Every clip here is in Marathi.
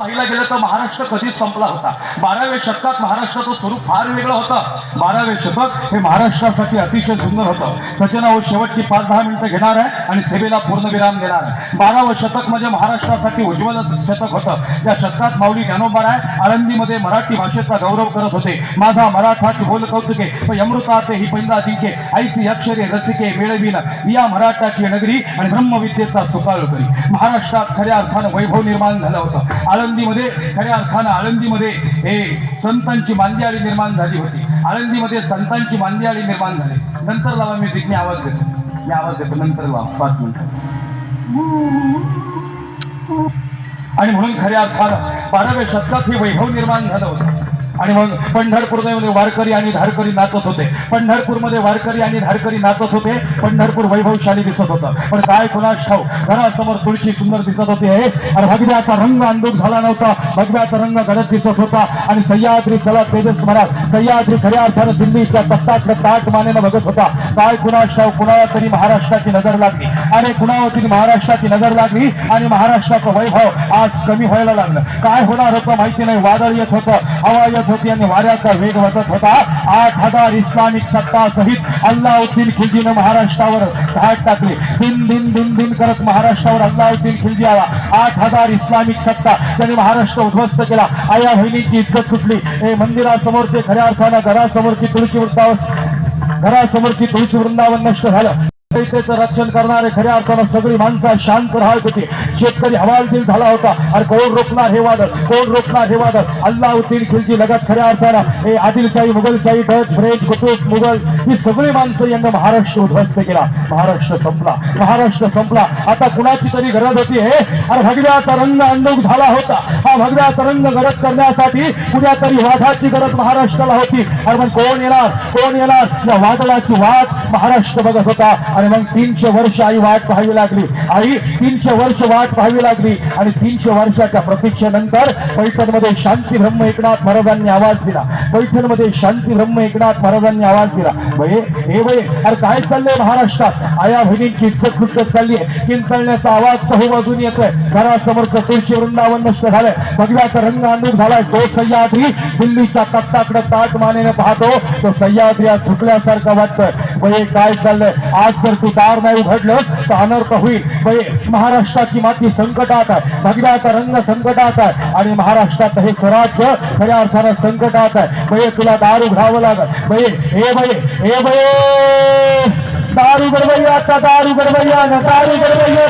पाहिला गेलं तर महाराष्ट्र कधीच संपला होता. बाराव्या शतकात महाराष्ट्राचं स्वरूप फार वेगळं होतं. बारावे शतक हे महाराष्ट्रासाठी अतिशय सुंदर होतं. सजना शेवटची पाच दहा मिनिटं घेणार आहे आणि सेवेला पूर्णविराम देणार आहे. बारावं शतक म्हणजे महाराष्ट्रासाठी उज्ज्वल शतक होतं. या शतकात माऊली ज्ञानोबाराय आळंदीमध्ये मराठी भाषेचा गौरव करत होते. माझा मराठाची बोल कौतुके यमृता यमृताते ही पैदा जिंके ऐसी अक्षरे रसिके मेळवीन या मराठाची नगरी आणि ब्रह्मविद्येचा सुकाळ करी. महाराष्ट्रात खऱ्या अर्थानं वैभव निर्माण झालं होतं. आळंदीमध्ये खऱ्या अर्थानं आळंदीमध्ये हे संतांची मांदियाळी निर्माण झाली होती. आळंदीमध्ये संतांची मांदियाळी निर्माण झाली. नंतर लावा मी मी आवाज देतो. मी आवाज देतो. नंतर लावा. पाच मिनिट. आणि म्हणून खऱ्या अर्थानं बाराव्या शतकात हे वैभव निर्माण झालं होतं. आणि मग पंढरपूरमध्ये वारकरी आणि धारकरी नाचत होते. पंढरपूरमध्ये वारकरी आणि धारकरी नाचत होते. पंढरपूर वैभवशाली दिसत होतं. पण काय कुणास ठाऊ घरासमोर तुळशी सुंदर दिसत होती हे. आणि भगव्याचा रंग अंदूक झाला नव्हता. भगव्याचा रंग गडद दिसत होता. आणि सह्याद्री चला तेजस महाराज सह्याद्री खऱ्या अर्थानं दिल्लीच्या तख्ताकडे ताट मानेनं बघत होता. काय कुणास ठाऊ कुणाला तरी महाराष्ट्राची नजर लागली. आणि कुणावरती महाराष्ट्राची नजर लागली? आणि महाराष्ट्राचं वैभव आज कमी व्हायला लागलं. काय होणार होतं माहिती नाही. वादळ येत होतं. हवा येत होती आणि वाऱ्याचा वेग वाजत होता. आठ हजार इस्लामिक सत्ता सहित अल्लाउद्दीन खिलजीनं महाराष्ट्रावर धाड टाकली. दिन दिन दिन दिन करत महाराष्ट्रावर अल्लाउद्दीन खिलजी आला. आठ हजार इस्लामिक सत्ता त्यांनी महाराष्ट्र उद्ध्वस्त केला. आया बहिणींची इज्जत तुटली. हे मंदिरासमोर ते खऱ्या अर्थानं घरासमोरची तुळशी वृत्तावर घरासमोरची तुळशी वृंदावन नष्ट झालं. रक्षण करणारे खऱ्या अर्थानं सगळी माणसं शांत राहत होती. शेतकरी हवालदिल झाला होता. अरे कोण रोखणार हे वादळ? कोण रोखणार हे वादळ? अल्लाउद्दीन खिलजी लगत खऱ्या अर्थानं. हे आदिलशाही मुघलशाही डच फ्रेंच कुतुब मुघल ही सगळी माणसं यांना महाराष्ट्र उद्ध्वस्त केला. महाराष्ट्र संपला. महाराष्ट्र संपला. आता कुणाची तरी गरज होती हे? अरे भगव्या तरंग अंडूक झाला होता. हा भगव्या तरंग गरज करण्यासाठी कुण्या तरी वाघाची गरज महाराष्ट्राला होती. अरे मग कोण येणार? कोण येणार? या वादळाची वाट महाराष्ट्र बघत होता. आणि मग तीनशे वर्ष आई वाट पाहावी लागली. आई तीनशे वर्ष वाट पाहावी लागली. आणि तीनशे वर्षाच्या प्रतीक्षेनंतर पैठणमध्ये शांती ब्रह्म एकनाथ महाराजांनी आवाज दिला. पैठणमध्ये शांती ब्रह्म एकनाथ महाराजांनी आवाज दिला. हे वय अरे काय चाललंय महाराष्ट्रात? आया बहिणींची इज्जत खुटत चालली आहे. किंचळण्याचा आवाज बाजून येतोय. घरासमोरचं तुळशी वृंदावन नष्ट झालंय. भगव्याचा रंग अंडूक झालाय. तो सह्याद्री दिल्लीच्या तख्ताकडे ताट मानेने पाहतो. तो सह्याद्री आज झुकल्यासारखा वाटतोय. बये काय चाललंय? आज जर तू दार नाही उघडलंस तर अनर्थ होईल. भये महाराष्ट्राची माती संकटात आहे. भगव्याचा रंग संकटात आहे. आणि महाराष्ट्रात हे स्वराज्य खऱ्या अर्थानं संकटात आहे. भये तुला दार उघडावं लागत बये हे भये हे भये! दारू गडबैया आता दारू गडबैया ना दारू गडबैया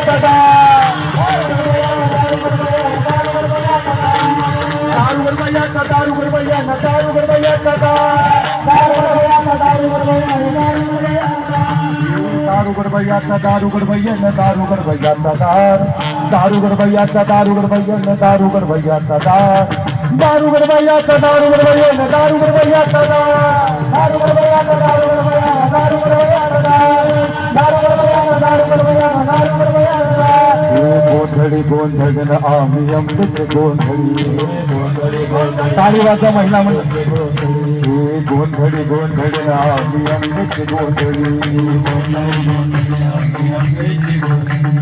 आता दारू गडबैया आता दारू गडबैया ना दारू गडबैया आता दारू गडबैया आता दारू भैयाचा ना दारू गडबैया भैयाचा गडबैया आता दारू गडबैया ना दारू गडबैया आता दार दारू गोंधळी गोंधळ आम्ही अमृत गोंधळी गोंधळी गोंधळी टाळी वाजवा महिला म्हणजे गोंधळी गोंधळ आम्ही अमृत गोंधळी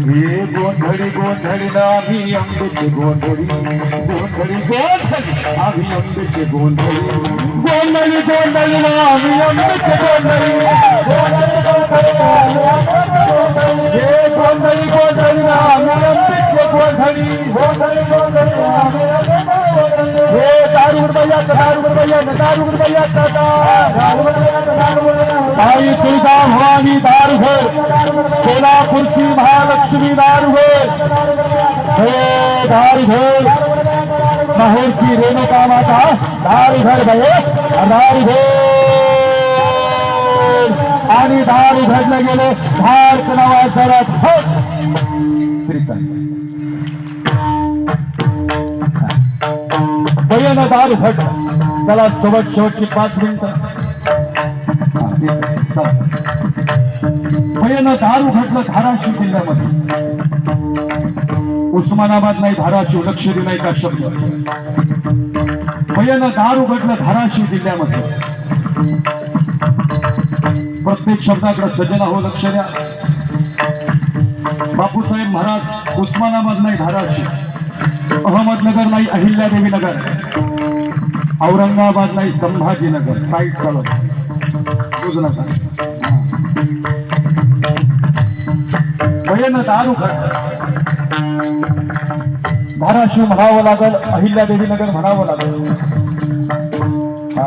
हे गोंधळी गोंधळी आम्ही अमृत गोंधळी गोंधळी गोंधळी आम्ही अमृत गोंधळी गोंधळी गोंधळी आम्ही अमृत गोंधळी गोंधळी गोंधळी आम्ही अमृत गोंधळी हे गोंधळी गोंधळी आम्ही अमृत गोंधळी गोंधळी गोंधळी आम्ही अमृत गोंधळी हे दारू गडबैया दारू गडबैया दारू गडबैया दारू गडबैया दारू गडबैया आई तुळजा भवानी दारुघर सोलापूरची महालक्ष्मी दारुघर हे। दारुघर माहूरची रेणुका माता दारुघर भये दारुघर आणि दारू घडलं गेले भारत नावाचा भयन दार घट त्याला सोबत शेवटची पाच मिनिटं. भयन दार उघडलं धाराशिव जिल्ह्यामध्ये. उस्मानाबाद नाही धाराशिव लक्षरी नाही का शब्द? भयन दार उघडलं धाराशिव जिल्ह्यामध्ये. प्रत्येक शब्दाकडे सजना हो लक्ष द्या. बापूसाहेब महाराज उस्मानाबाद नाही धाराशिव. अहमदनगर नाही अहिल्यादेवी नगर औरंगाबाद नाही संभाजीनगर. राईट चालू. बुजू नका वयन दारू धाराशिव म्हणावं लागल अहिल्यादेवी नगर म्हणावं लागल. हा.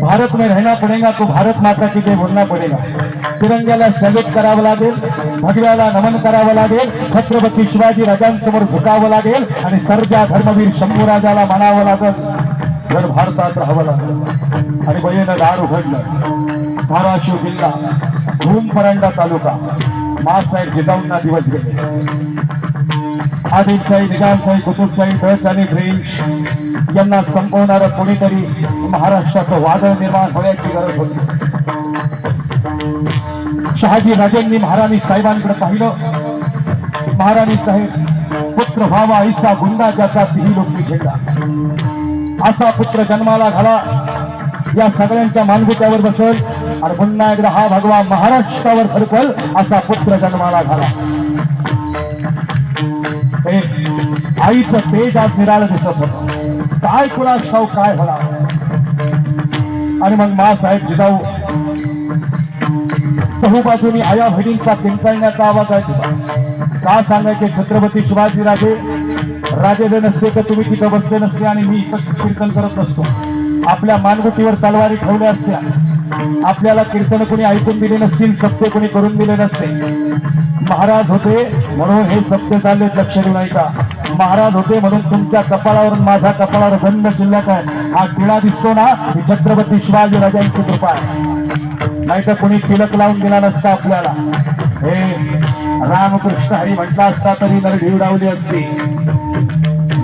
भारत में रहना पड़ेगा तो भारत माता की जय बोलना पडेगा. तिरंग्याला सॅल्यूट करावं लागेल भगव्याला नमन करावं लागेल छत्रपती शिवाजी राजांसमोर झुकावं लागेल आणि सर्जा धर्मवीर शंभूराजाला म्हणावं लागत जर भारतात राहावं लागेल आणि बयेनं दार उघडलं धाराशिव जिल्हा भूमपरांडा तालुका मासाहेब जिजाऊंना दिवस गेले. आदिलशाही निजामशाही कुतुबशाही डच आणि फ्रेंच यांना संपवणारं कोणीतरी महाराष्ट्राचं वादळ निर्माण होण्याची गरज होती. शहाजी राजेंनी महाराणी साहेबांकडे पाहिलं. महाराणी साहेब पुत्र व्हावा आईचा गुंडा ज्याचा तिही लोक घेतला असा पुत्र जन्माला घाला. या सगळ्यांच्या मानगुट्यावर बसल. आणि पुन्हा एकदा हा भगवा महाराष्ट्रावर फडकल असा पुत्र जन्माला घाला. हे आईचं तेज आज निराळ दिसत होत. काय कुणा शाव काय झाला आणि मग मासाहेब जिजाऊ चहूबाजूनी आया बहिणींचा किंचाळण्याचा आवाज आहे का सांगायचे? छत्रपती शिवाजी राजे राजे नसते तर तुम्ही तिथं बसले नसते आणि मी इथं कीर्तन करत नसतो. आपल्या मानगुटीवर तलवारी ठेवल्या असत्या. आपल्याला कीर्तन कोणी ऐकून दिले नसतील सत्य कोणी करून दिले नसते. महाराज होते म्हणून हे सत्य चालले लक्ष देऊ नाही का महाराज होते म्हणून तुमच्या कपाळावरून माझ्या कपाळावर गंध शिल्लक आहे. हा टिळा दिसतो ना ही छत्रपती शिवाजी राजांची कृपा आहे. नाही तर कोणी तिलक लावून दिला नसता आपल्याला. हे रामकृष्ण हरी म्हटला असता तरी नर ढिवडावली असती.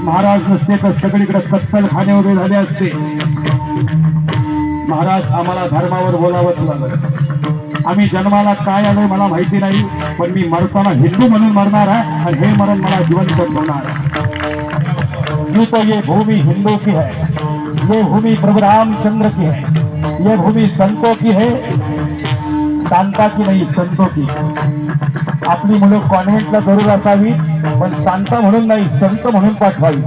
महाराज नसते तर सगळीकडे कत्तल खाणे उभे झाले असते. महाराज आम्हाला धर्मावर बोलावंच लागलं. आम्ही जन्माला काय आलोय मला माहिती नाही पण मी मरताना हिंदू म्हणून मरणार आहे आणि हे मरण मला जिवंत होणार आहे. यूं तो ये भूमि हिंदू की है ये भूमि प्रभु रामचंद्र की है ये भूमि संतों की है शांता की नाही संतो की। आपली मुलं कॉन्व्हेंटला जरूर असावी पण शांता म्हणून नाही संत म्हणून पाठवावी.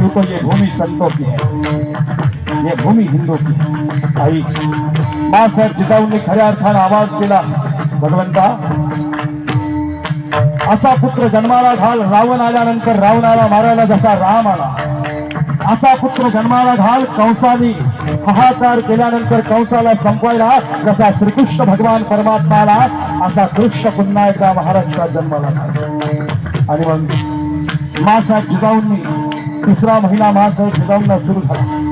यूं तो ये भूमी संतो की है ये भूमी हिंदू की है. आई. बाळासाहेब जिजाऊंनी खऱ्या अर्थानं आवाज केला. भगवंता असा पुत्र जन्माला घाल रावण आल्यानंतर रावणाला मारायला जसा राम आला. असा पुत्र जन्माला घाल कंसानी हाहाकार केल्यानंतर कंसाला संपवायला जसा श्रीकृष्ण भगवान परमात्मा आला असा कृष्ण पुन्हा एकदा महाराष्ट्रात जन्माला आणि मग मासाहेब जिजाऊंनी तिसरा महिना मासाहेब जिजाऊंना सुरू झाला.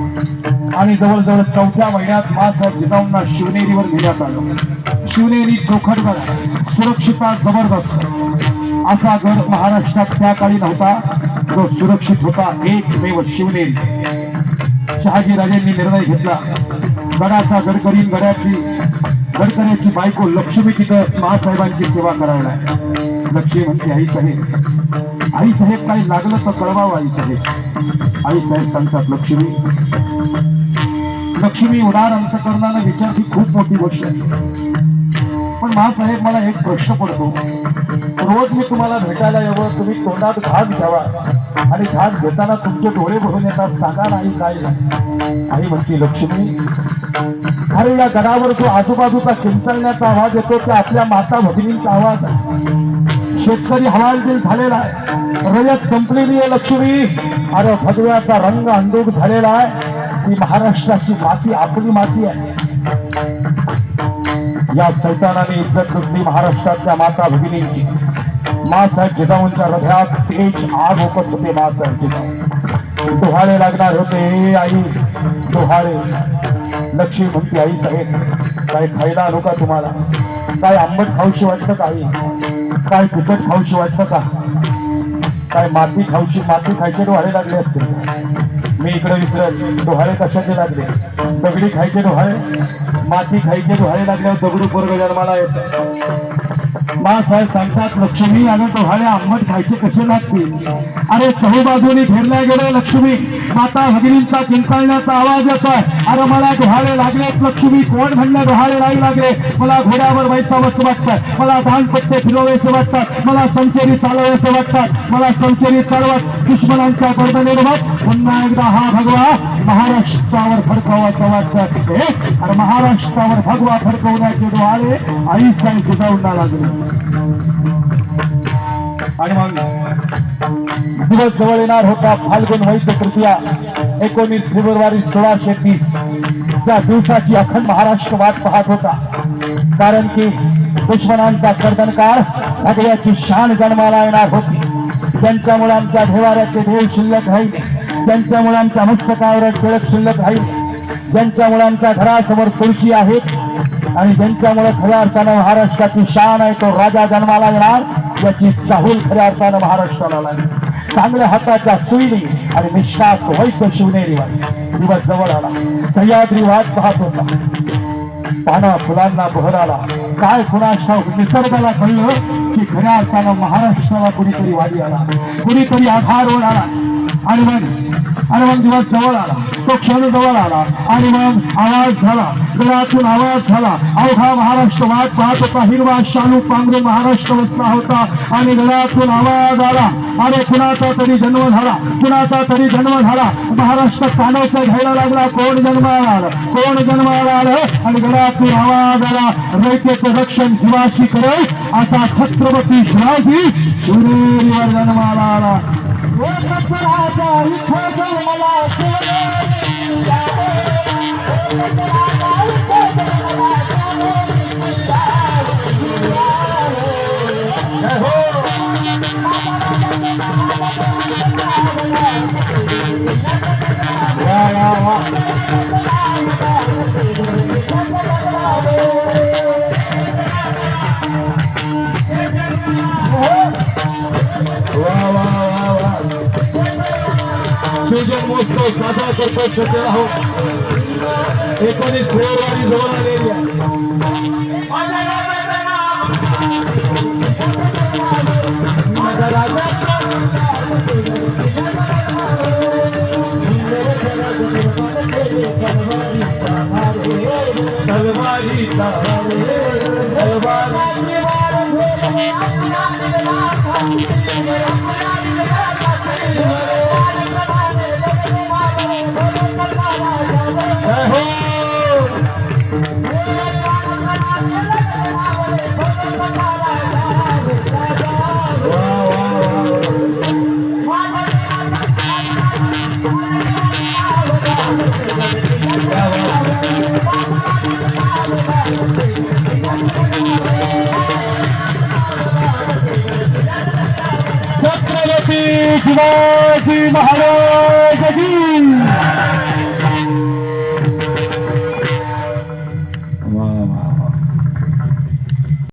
आणि जवळजवळ चौथ्या महिन्यात मासाहेब जिजाऊंना शिवनेरीवर नेण्यात आलं. शिवनेरी चौखटगड सुरक्षिता जबरदस्त. असा गड महाराष्ट्रात त्या काळी नव्हता. तो सुरक्षित होता एकमेव शिवनेरी. शहाजी राजेंनी निर्णय घेतला. गडाचा गडकरीन गड्याची गडकऱ्याची बायको लक्ष्मी तिथं महासाहेबांची सेवा करायला लक्ष्मी म्हणते आई साहेब आई साहेब काही लागलं तर कळवावं आई साहेब. आई साहेब सांगतात लक्ष्मी लक्ष्मी उदार अंतकरणानं विचार ही खूप मोठी गोष्ट आहे. पण महासाहेब मला एक प्रश्न पडतो. रोज मी तुम्हाला भेटायला यावं तुम्ही तोंडात घास घ्यावा. आणि घास घेताना तुमचे डोळे भरून येतात सांगा नाही काय आई म्हणती लक्ष्मी अरे या गडावर जो आजूबाजूचा किंचलण्याचा आवाज येतो ते आपल्या माता भगिनींचा आवाज आहे. शेतकरी हवालदिल झालेला आहे. रयत संपलेली आहे लक्ष्मी. अरे भगव्याचा रंग अंदूक झालेला आहे. ही महाराष्ट्राची माती आपली माती आहे. या सैतानाने इज्जत लुटली महाराष्ट्रातल्या माता भगिनींची मासाहेब जिजाऊंच्या हृदयात तेज आग ओकत होते मासाहेब जिजाऊ. डोहाळे लागणार होते आई डोहाळे. लक्ष्मी म्हणते आई साहेब काय खायला आलो का तुम्हाला? काय आंबट खाऊशी वाटतं का आई? काय तिखट खाऊशी वाटतं का? काय माती खाऊशी माती खायचे डोहाळे लागले असते. मी इकडे विसरल डोहाळे कशाचे लागले? दगडी खायचे डोहाळे? माती खायचे डोहाळे लागल्यावर दगडू पोरग जन्माला येत. मासाहेब सांगतात लक्ष्मी अगं डोहाळे आंबट खायचे कसे लागतील? अरे चहू बाजूनी फिरल्या गेल्या लक्ष्मी. माता भगिनींचा किंकाळण्याचा आवाज येतोय. अरे मला डोहाळे लागलेत लक्ष्मी. कोण म्हणलं डोहाळे नाही लागले? मला घोड्यावर बैसावंसं वाटतं. मला धानपट्टे फिरवायचे वाटतात मला संचेरी चालवायचं वाटतात मला संचेरी चालवत. दुश्मनांच्या गर्दनेवर पुन्हा एकदा हा भगवा महाराष्ट्रावर फडकावाचा वाटतं हे महाराष्ट्रावर भगवा फडकवण्याचे डोहाळे आई साई जिजाऊंना लागले. आणि मग दिवस जवळ येणार होता फाल्गुन वैद्य तृतीया एकोणीस फेब्रुवारी सोळाशे तीस. त्या दिवसाची अखंड महाराष्ट्र वाट पाहत होता. कारण की दुश्मनांचा कर्दनकार भगव्याची शान जन्माला येणार होती. त्यांच्यामुळे आमच्या भेवाऱ्याचे देव शिल्लक राहिले त्यांच्यामुळे आमच्या मस्तकावर टिळक शिल्लक राहिले ज्यांच्यामुळे आमच्या घरासमोर तुळशी आहेत आणि ज्यांच्यामुळे खऱ्या अर्थानं महाराष्ट्राची शान आहे तो राजा जन्माला येणार याची चाहूल खऱ्या अर्थानं महाराष्ट्राला लागली. चांगल्या हाताच्या सुईने आणि निश्वास वैद्य शिवनेरी दिवस जवळ आला. सह्याद्री वाट पाहत होता. पाना फुलांना बहर आला काय कुणाष्टा निसर्गाला कळलं की खऱ्या अर्थानं महाराष्ट्राला कुणीतरी वाडी आला. कुणीतरी आधार होणारा आला आणि मग आणि मग दिवस जवळ आला. तो क्षण जवळ आला. आणि मग आवाज झाला. घरातून आवाज झाला. अवघा महाराष्ट्र वाट पाहत होता. हिरवा शालू पांघरे महाराष्ट्र उत्साह होता. आणि घरातून आवाज आला. अरे कुणाचा तरी जन्म झाला. कुणाचा तरी जन्म झाला. महाराष्ट्र कानाचा घ्यायला लागला. कोण जन्माला आलं? कोण जन्माला आलं? आणि घरातून आवाज आला. रयतेचं रक्षण जीवाशी करेल असा छत्रपती शिवाजी. जन्माला आला. राजा इथं जन्माला शिवजन महोत्सव साजरा करतो सध्या आहोत एकोणीस फेब्रुवारी जवळ आलेली आहे माझा राजा तलवारी तलवारी शिवाजी महाराज की.